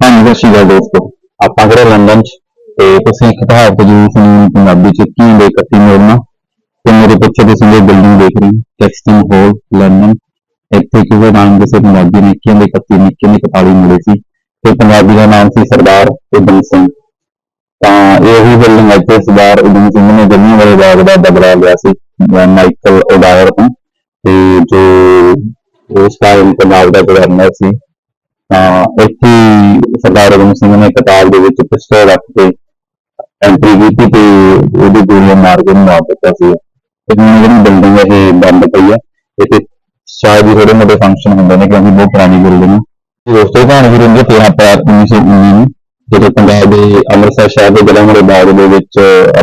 ਹਾਂਜੀ ਸਤਿ ਸ਼੍ਰੀ ਅਕਾਲ ਦੋਸਤੋ ਆਪਾਂ ਖੜੇ ਲੰਡਨ 'ਚ ਤੇ ਤੁਸੀਂ ਇੱਕ ਕਹਾਵਤ ਜ਼ਰੂਰ ਸੁਣੀ ਪੰਜਾਬੀ 'ਚ ਕੀ ਦੇ ਕੱਤੀ ਮੋੜਨਾ ਤੇ ਮੇਰੇ ਪਿੱਛੇ ਤੁਸੀਂ ਇਹ ਬਿਲਡਿੰਗ ਦੇਖ ਰਹੇ ਹੋ ਟੈਕਸਟਨ ਹਾਲ ਲੰਡਨ ਇੱਥੇ ਕਿਸੇ ਨਾਮ ਕਿਸੇ ਪੰਜਾਬੀ ਨੇ ਕਿਹਦੇ ਕੱਤੀ ਨਿੱਕੇ ਨੇ 41 ਮਿਲੇ ਸੀ ਤੇ ਪੰਜਾਬੀ ਦਾ ਨਾਮ ਸੀ ਸਰਦਾਰ ਉਦਮ ਸਿੰਘ ਤਾਂ ਇਹ ਹੀ ਬਿਲਡਿੰਗ ਇੱਥੇ ਸਰਦਾਰ ਉਦਮ ਸਿੰਘ ਨੇ ਜੰਮੂ ਵਾਲੇ ਬਾਗ ਦਾ ਬਦਲਾ ਲਿਆ ਸੀ ਅਹ ਮਾਈਕਲ ਓਡਾਇਰ ਤੋਂ ਤੇ ਜੋ ਉਸ ਟਾਈਮ ਪੰਜਾਬ ਦਾ ਗਵਰਨਰ ਸੀ ਤਾਂ ਇੱਥੇ ਸਰਦਾਰ ਉਦਮ ਸਿੰਘ ਨੇ ਕਿਤਾਬ ਦੇ ਵਿੱਚ ਪਿਸਤੌਲ ਰੱਖ ਕੇ ਐਂਟਰੀ ਕੀਤੀ ਤੇ ਉਹਦੀ ਗੋਲੀਆਂ ਮਾਰ ਕੇ ਮਾਰ ਦਿੱਤਾ ਸੀ। ਤੇ ਹੁਣ ਜਿਹੜੀ ਬਿਲਡਿੰਗ ਹੈ, ਇਹ ਬੰਦ ਪਈ ਹੈ। ਇੱਥੇ ਸ਼ਾਇਦ ਹੀ ਥੋੜੇ ਮੋਟੇ ਫੰਕਸ਼ਨ ਹੁੰਦੇ ਨੇ ਕਿਉਂਕਿ ਬਹੁਤ ਪੁਰਾਣੀ ਬਿਲਡਿੰਗ ਹੈ। ਦੋਸਤੋ ਕਹਾਣੀ ਸ਼ੁਰੂ ਹੁੰਦੀ ਹੈ 13 ਅਪ੍ਰੈਲ 1919 ਨੂੰ ਜਦੋਂ ਪੰਜਾਬ ਦੇ ਅੰਮ੍ਰਿਤਸਰ ਸ਼ਹਿਰ ਦੇ ਜਲ੍ਹਿਆਂਵਾਲੇ ਬਾਗ ਦੇ ਵਿੱਚ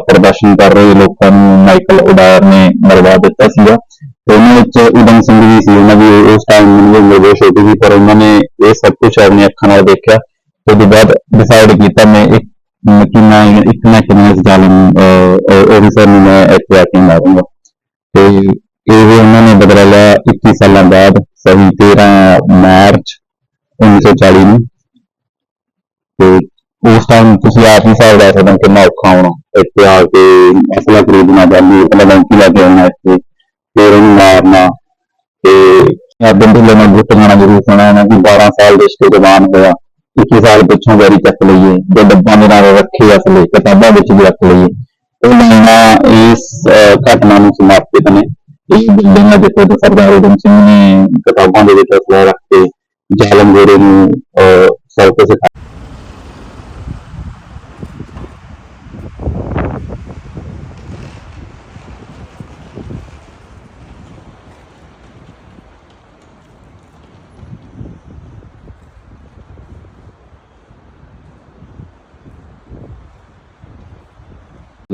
ਪ੍ਰਦਰਸ਼ਨ ਕਰ ਰਹੇ ਲੋਕਾਂ ਨੂੰ ਮਾਈਕਲ ਉਡਾਰ ਨੇ ਮਰਵਾ ਦਿੱਤਾ ਸੀਗਾ। ਤੇ ਉਹਨਾਂ ਵਿੱਚ ਉਦਮ ਸਿੰਘ ਵੀ ਸੀ ਉਹਨਾਂ ਦੀ ਉਸ ਟਾਈਮ ਮੈਨੂੰ ਉਮਰ ਬਹੁਤ ਛੋਟੀ ਸੀ ਪਰ ਉਹਨਾਂ ਨੇ ਇਹ ਸਭ ਕੁਝ ਆਪਣੀ ਅੱਖਾਂ ਨਾਲ ਦੇਖਿਆ ਤੇ ਉਹਦੇ ਬਾਅਦ ਡਿਸਾਈਡ ਕੀਤਾ ਮੈਂ ਇੱਕ ਕਿ ਮੈਂ ਇੱਕ ਨਾ ਇੱਕ ਦਿਨ ਇਸ ਜ਼ਾਲਮ ਆਫਿਸਰ ਨੂੰ ਮੈਂ ਇੱਥੇ ਆ ਕੇ ਮਾਰੂੰਗਾ ਤੇ ਇਹ ਉਹਨਾਂ ਨੇ ਬਦਲਾ ਲਿਆ 21 ਸਾਲਾਂ ਬਾਅਦ ਸਹੀ 13 ਮਾਰਚ 1940 ਨੂੰ ਤੇ ਉਸ ਟਾਈਮ ਤੁਸੀਂ ਆਪ ਹੀ ਹਿਸਾਬ ਲਾ ਸਕਦੇ ਹੋ ਕਿੰਨਾ ਔਖਾ ਹੋਣਾ ਇੱਥੇ ਆ ਕੇ ਅਸਲਾ ਖਰੀਦਣਾ ਜਾਂਦੀ ਫਿਰ ਉਹਨੂੰ ਮਾਰਨਾ ਤੇ ਆਦਮ ਨਾਲ ਗੁੱਟ ਜ਼ਰੂਰ ਸੁਣਿਆ ਉਹਨਾਂ ਦੀ 12 ਸਾਲ ਦੇ ਇਸ਼ਕੇ ਜਵਾਨ ਹੋਇਆ 21 ਸਾਲ ਪਿੱਛੋਂ ਵਾਰੀ ਚੱਕ ਲਈਏ ਜੋ ਡੱਬਾਂ ਦੇ ਰੱਖੇ ਅਸਲੇ ਕਿਤਾਬਾਂ ਵਿੱਚ ਵੀ ਰੱਖ ਲਈਏ। ਉਹ ਲਾਈਨਾਂ ਇਸ ਘਟਨਾ ਨੂੰ ਸਮਰਪਿਤ ਨੇ ਇਹ ਬਿਲਡਿੰਗ ਹੈ ਜਿੱਥੇ ਸਰਦਾਰ ਉਦਮ ਸਿੰਘ ਨੇ ਕਿਤਾਬਾਂ ਦੇ ਵਿੱਚ ਅਸਲਾ ਰੱਖ ਕੇ ਜ਼ਾਲਮ ਗੋਰੇ ਨੂੰ ਅਹ, ਸਬਕ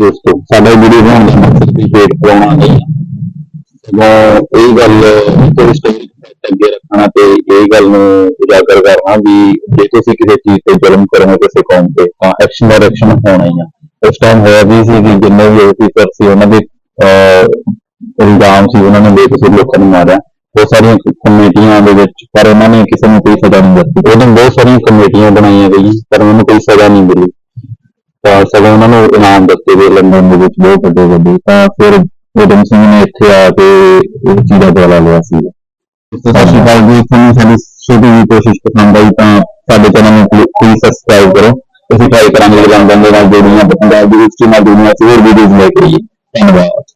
ਦੋਸਤੋ, ਸਾਡਾ ਵੀਡੀਓ ਬਣਾਉਣ ਦਾ ਮਕਸਦ ਵੀ ਵੇਟ ਪਾਉਣਾ ਨਹੀਂ ਹੈ। ਇਹ ਗੱਲ ਕੋਈ ਅੱਗੇ ਰੱਖਣਾ ਤੇ ਇਹ ਗੱਲ ਨੂੰ ਉਜਾਗਰ ਕਰਨਾ ਵੀ ਜੇ ਤੁਸੀਂ ਕਿਸੇ ਚੀਜ਼ ਤੇ ਜ਼ੁਲਮ ਕਰੋਗੇ ਕਿਸੇ ਕੌਮ ਤੇ, ਤਾਂ ਐਕਸ਼ਨ ਦਾ ਐਕਸ਼ਨ ਹੋਣਾ ਹੀ ਆ। ਉਸ ਟਾਈਮ ਹੋਇਆ ਵੀ ਸੀ ਕਿ ਜਿੰਨੇ ਵੀ ਆਫੀਸਰ ਸੀ, ਉਹਨਾਂ ਦੇ, ਅਹ, ਇਲਜ਼ਾਮ ਸੀ, ਉਹਨਾਂ ਨੇ ਬੇਕਸੂਰ ਲੋਕਾਂ ਨੂੰ ਮਾਰਿਆ। ਬਹੁਤ ਸਾਰੀਆਂ ਕਮੇਟੀਆਂ ਦੇ ਵਿੱਚ, ਪਰ ਉਹਨਾਂ ਨੇ ਕਿਸੇ ਨੂੰ ਕੋਈ ਸਜ਼ਾ ਨਹੀਂ ਦਿੱਤੀ। ਉਹਦੇ ਬਹੁਤ ਸਾਰੀਆਂ ਕਮੇਟੀਆਂ ਬਣਾਈਆਂ ਗਈਆਂ, ਪਰ ਉਹਨਾਂ ਨੂੰ ਕੋਈ ਸਜ਼ਾ ਨਹੀਂ ਮਿਲੀ। ਤਾਂ ਸਗੋਂ ਉਹਨਾਂ ਨੂੰ ਇਨਾਮ ਦਿੱਤੇ ਗਏ ਲੰਡਨ ਦੇ ਵਿੱਚ ਬਹੁਤ ਵੱਡੇ ਵੱਡੇ। ਤਾਂ ਫਿਰ ਉਦਮ ਸਿੰਘ ਨੇ ਇੱਥੇ ਆ ਕੇ ਇਹ ਚੀਜ਼ ਦਾ ਬਦਲਾ ਲਿਆ ਸੀ। ਸਤਿ ਸ਼੍ਰੀ ਅਕਾਲ ਜੀ। ਤੁਹਾਨੂੰ ਸਾਡੀ ਛੋਟੀ ਜਿਹੀ ਕੋਸ਼ਿਸ਼ ਪਸੰਦ ਆਈ ਤਾਂ ਸਾਡੇ ਚੈਨਲ ਨੂੰ ਪਲੀਜ਼ ਸਬਸਕ੍ਰਾਈਬ ਕਰੋ। ਅਸੀਂ ਟਰਾਈ ਕਰਾਂਗੇ ਲੰਡਨ ਦੇ। ਨਾਲ ਜੁੜੀਆਂ ਪੰਜਾਬ ਦੀ ਹਿਸਟਰੀ ਨਾਲ ਜੁੜੀਆਂ ਹੋਰ ਵੀਡੀਓਜ਼ ਲੈ ਕੇ ਆਈਏ। ਧੰਨਵਾਦ।